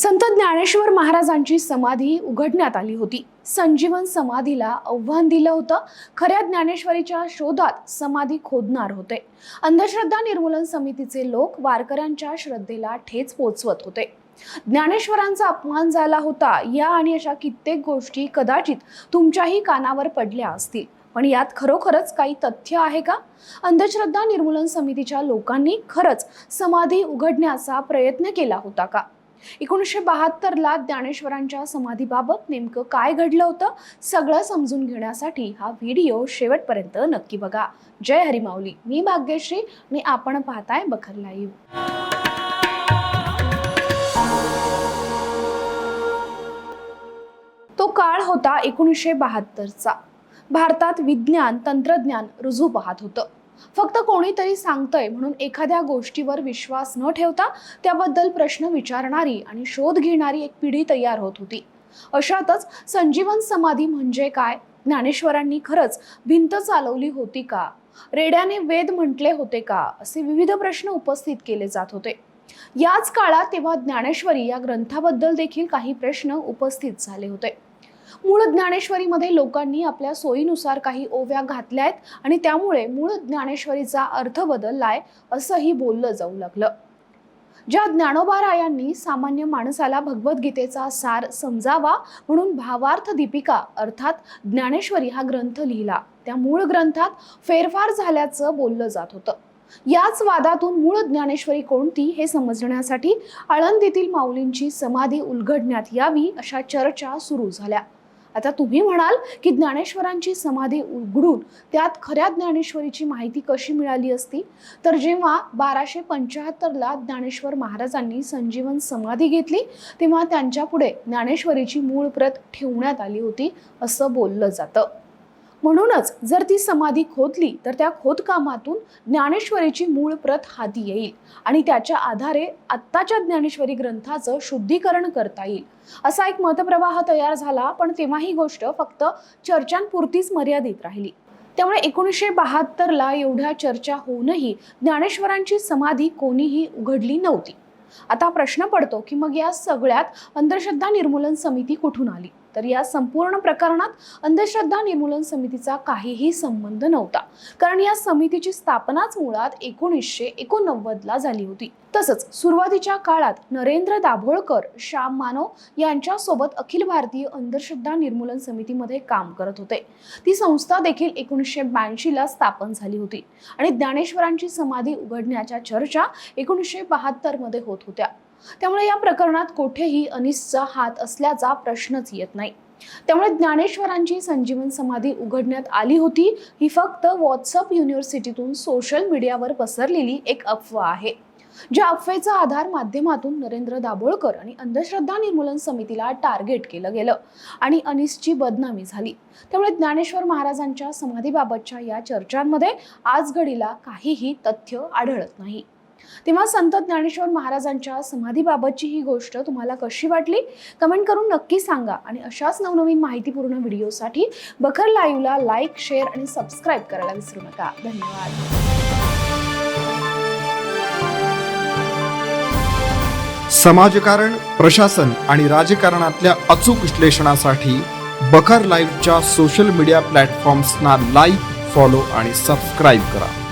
संत ज्ञानेश्वर महाराजांची समाधी उघडण्यात आली होती. संजीवन समाधीला आव्हान दिलं होतं. खऱ्या ज्ञानेश्वरीच्या शोधात समाधी खोदणार होते. अंधश्रद्धा निर्मूलन समितीचे लोक वारकऱ्यांच्या श्रद्धेला ठेच पोचवत होते. ज्ञानेश्वरांचा अपमान झाला होता. या आणि अशा कित्येक गोष्टी कदाचित तुमच्याही कानावर पडल्या असतील. पण यात खरोखरच काही तथ्य आहे का? अंधश्रद्धा निर्मूलन समितीच्या लोकांनी खरंच समाधी उघडण्याचा प्रयत्न केला होता का? एकोणीसशे बहात्तरला ज्ञानेश्वरांच्या समाधीबाबत नेमकं काय घडलं होतं सगळं समजून घेण्यासाठी हा व्हिडिओ शेवटपर्यंत नक्की बघा. जय हरिमाऊली. मी भाग्यश्री. आणि आपण पाहताय बखर लाईव्ह. तो काळ होता एकोणीसशे बहात्तरचा. भारतात विज्ञान तंत्रज्ञान रुजू पाहत होतं. फक्त कोणीतरी सांगतंय म्हणून एखाद्या गोष्टीवर विश्वास न ठेवता त्याबद्दल प्रश्न विचारणारी आणि शोध घेणारी एक पिढी तयार होत होती. अशातच संजीवन समाधी म्हणजे काय? ज्ञानेश्वरांनी खरंच भिंत चालवली होती का? रेड्याने वेद म्हटले होते का? असे विविध प्रश्न उपस्थित केले जात होते. याच काळात तेव्हा ज्ञानेश्वरी या ग्रंथाबद्दल देखील काही प्रश्न उपस्थित झाले होते. मूळ ज्ञानेश्वरीमध्ये लोकांनी आपल्या सोयीनुसार काही ओव्या घातल्या आहेत आणि त्यामुळे मूळ ज्ञानेश्वरीचा अर्थ बदललाय असंही बोललं जाऊ लागलं. ज्या ज्ञानोबारायांनी सामान्य माणसाला भगवद्गीतेचा सार समजावा म्हणून भावार्थ दीपिका अर्थात ज्ञानेश्वरी हा ग्रंथ लिहिला. त्या मूळ ग्रंथात फेरफार झाल्याचं बोललं जात होतं. याच वादातून मूळ ज्ञानेश्वरी कोणती हे समजण्यासाठी आळंदीतील माऊलींची समाधी उलगडण्यात यावी अशा चर्चा सुरू झाल्या. आता तुम्ही म्हणाल की ज्ञानेश्वरांची समाधी उघडून त्यात खऱ्या ज्ञानेश्वरीची माहिती कशी मिळाली असती? तर जेव्हा बाराशे पंच्याहत्तरला ज्ञानेश्वर महाराजांनी संजीवन समाधी घेतली तेव्हा त्यांच्यापुढे ज्ञानेश्वरीची मूळ प्रत ठेवण्यात आली होती असं बोललं जातं. म्हणूनच जर ती समाधी खोदली तर त्या खोदकामातून ज्ञानेश्वरीची मूळ प्रत हाती येईल आणि त्याच्या आधारे आत्ताच्या ज्ञानेश्वरी ग्रंथाचं शुद्धीकरण करता येईल. असा एक मतप्रवाह तयार झाला पण तेव्हा ही गोष्ट फक्त चर्चांपुरतीच मर्यादित राहिली. त्यामुळे एकोणीसशे बहात्तरला एवढ्या चर्चा होऊनही ज्ञानेश्वरांची समाधी कोणीही उघडली नव्हती. आता प्रश्न पडतो की मग या सगळ्यात अंधश्रद्धा निर्मूलन समिती कुठून आली? तर या संपूर्ण प्रकरणात अंधश्रद्धा निर्मूलन समितीचा काहीही संबंध नव्हता. कारण या समितीची स्थापनाच मुळात एकोणीसशे एकोणनव्वदला झाली होती. तसंच सुरुवातीच्या काळात नरेंद्र दाभोळकर श्याम मानव यांच्यासोबत अखिल भारतीय अंधश्रद्धा निर्मूलन समितीमध्ये काम करत होते. ती संस्था देखील एकोणीसशे ब्याऐंशीला स्थापन झाली होती. आणि ज्ञानेश्वरांची समाधी उघडण्याच्या चर्चा एकोणीसशे बहात्तरमध्ये होत होत्या. त्यामुळे या प्रकरणात कोठेही अनिसचा हात असल्याचा प्रश्नच येत नाही. त्यामुळे ज्ञानेश्वरांची संजीवन समाधी उघडण्यात आली होती ही फक्त व्हॉट्सअप युनिव्हर्सिटीतून सोशल मीडियावर पसरलेली एक अफवा आहे ज्या अफवेचा आधार माध्यमातून नरेंद्र दाभोळकर आणि अंधश्रद्धा निर्मूलन समितीला टार्गेट केलं गेलं आणि अनिसची बदनामी झाली. त्यामुळे ज्ञानेश्वर महाराजांच्या समाधीबाबतच्या या चर्चांमध्ये आजघडीला काहीही तथ्य आढळत नाही. तेव्हा संत ज्ञानेश्वर महाराजांच्या समाधीबाबतची ही गोष्ट तुम्हाला कशी वाटली? कमेंट करून नक्की सांगा. आणि अशाच नवनवीन माहितीपूर्ण व्हिडिओसाठी बखर लाईव्हला लाईक शेअर आणि सबस्क्राईब करायला विसरू नका. धन्यवाद. समाजकारण प्रशासन आणि राजकारणातल्या अचूक विश्लेषणासाठी बखर लाईव्हच्या सोशल मीडिया प्लॅटफॉर्म्सना लाईक फॉलो आणि सबस्क्राईब करा.